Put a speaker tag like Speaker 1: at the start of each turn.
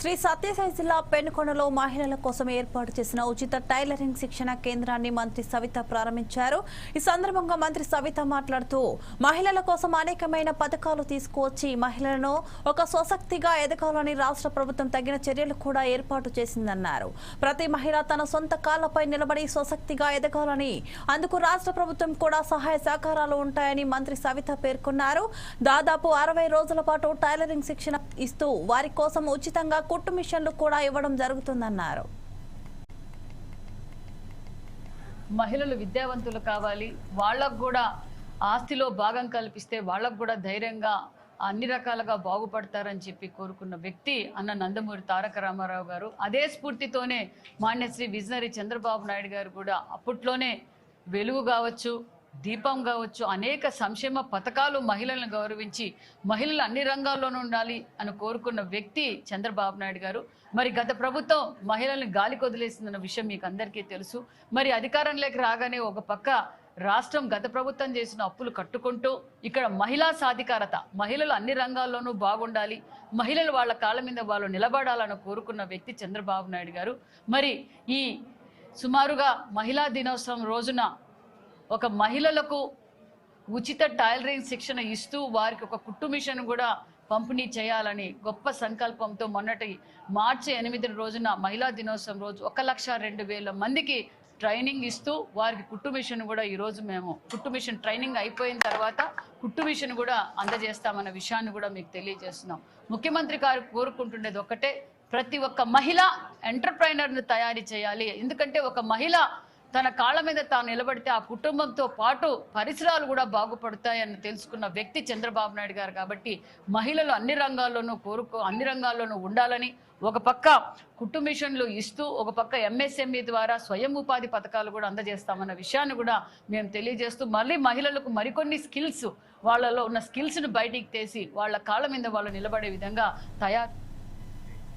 Speaker 1: శ్రీ సత్యసాయి జిల్లా పెనుకొండలో మహిళల కోసం ఏర్పాటు చేసిన ఉచిత టైలరింగ్ శిక్షణ కేంద్రాన్ని మంత్రి సవిత ప్రారంభించారు. ఈ సందర్భంగా మంత్రి సవిత మాట్లాడుతూ మహిళల కోసం అనేకమైన పథకాలు తీసుకువచ్చి మహిళలను ఒక స్వశక్తిగా ఎదగాలని రాష్ట్ర ప్రభుత్వం తగిన చర్యలు కూడా ఏర్పాటు చేసిందన్నారు. ప్రతి మహిళ తన సొంత కాళ్ళపై నిలబడి స్వశక్తిగా ఎదగాలని అందుకు రాష్ట్ర ప్రభుత్వం కూడా సహాయ సహకారాలు ఉంటాయని మంత్రి సవిత పేర్కొన్నారు. దాదాపు అరవై రోజుల పాటు టైలరింగ్ శిక్షణ ఇస్తూ వారి కోసం ఉచితంగా కుట్టు మిషన్లు కూడా ఇవ్వడం జరుగుతుందన్నారు.
Speaker 2: మహిళలు విద్యావంతులు కావాలి వాళ్ళకు కూడా ఆస్తిలో భాగం కల్పిస్తే వాళ్ళకు కూడా ధైర్యంగా అన్ని రకాలుగా బాగుపడతారని చెప్పి కోరుకున్న వ్యక్తి అన్న నందమూరి తారక రామారావు గారు. అదే స్ఫూర్తితోనే మాన్యశ్రీ విజనరీ చంద్రబాబు నాయుడు గారు కూడా అప్పట్లోనే వెలుగు కావచ్చు దీపం కావచ్చు అనేక సంక్షేమ పథకాలు మహిళలను గౌరవించి మహిళలు అన్ని రంగాల్లోనూ ఉండాలి అని కోరుకున్న వ్యక్తి చంద్రబాబు నాయుడు గారు. మరి గత ప్రభుత్వం మహిళల్ని గాలి కొదిలేసిందన్న విషయం మీకు అందరికీ తెలుసు. మరి అధికారంలోకి రాగానే ఒక పక్క రాష్ట్రం గత ప్రభుత్వం చేసిన అప్పులు కట్టుకుంటూ ఇక్కడ మహిళా సాధికారత మహిళలు అన్ని రంగాల్లోనూ బాగుండాలి మహిళలు వాళ్ళ కాళ్ళ మీద వాళ్ళు నిలబడాలని కోరుకున్న వ్యక్తి చంద్రబాబు నాయుడు గారు. మరి ఈ సుమారుగా మహిళా దినోత్సవం రోజున ఒక మహిళలకు ఉచిత టైలరింగ్ శిక్షణ ఇస్తూ వారికి ఒక కుట్టు మిషన్ కూడా పంపిణీ చేయాలని గొప్ప సంకల్పంతో మొన్నటి మార్చి ఎనిమిది రోజున మహిళా దినోత్సవం రోజు ఒక లక్ష రెండు వేల మందికి ట్రైనింగ్ ఇస్తూ వారికి కుట్టు మిషన్ కూడా ఈరోజు మేము కుట్టు మిషన్ ట్రైనింగ్ అయిపోయిన తర్వాత కుట్టు మిషన్ కూడా అందజేస్తామన్న విషయాన్ని కూడా మీకు తెలియజేస్తున్నాం. ముఖ్యమంత్రి గారు కోరుకుంటుండేది ఒక్కటే ప్రతి ఒక్క మహిళ ఎంటర్ప్రైనర్ను తయారు చేయాలి. ఎందుకంటే ఒక మహిళ తన కాళ్ళ మీద తాను నిలబడితే ఆ కుటుంబంతో పాటు పరిసరాలు కూడా బాగుపడతాయని తెలుసుకున్న వ్యక్తి చంద్రబాబు నాయుడు గారు కాబట్టి మహిళలు అన్ని రంగాల్లోనూ కోరుకో అన్ని రంగాల్లోనూ ఉండాలని ఒక పక్క కుట్టు మిషన్లు ఇస్తూ ఒక పక్క ఎంఎస్ఎంఈ ద్వారా స్వయం ఉపాధి పథకాలు కూడా అందజేస్తామన్న విషయాన్ని కూడా మేము తెలియజేస్తూ మళ్ళీ మహిళలకు మరికొన్ని స్కిల్స్ వాళ్ళలో ఉన్న స్కిల్స్ను బయటికి తీసి వాళ్ళ కాళ్ళ మీద వాళ్ళు నిలబడే విధంగా తయారు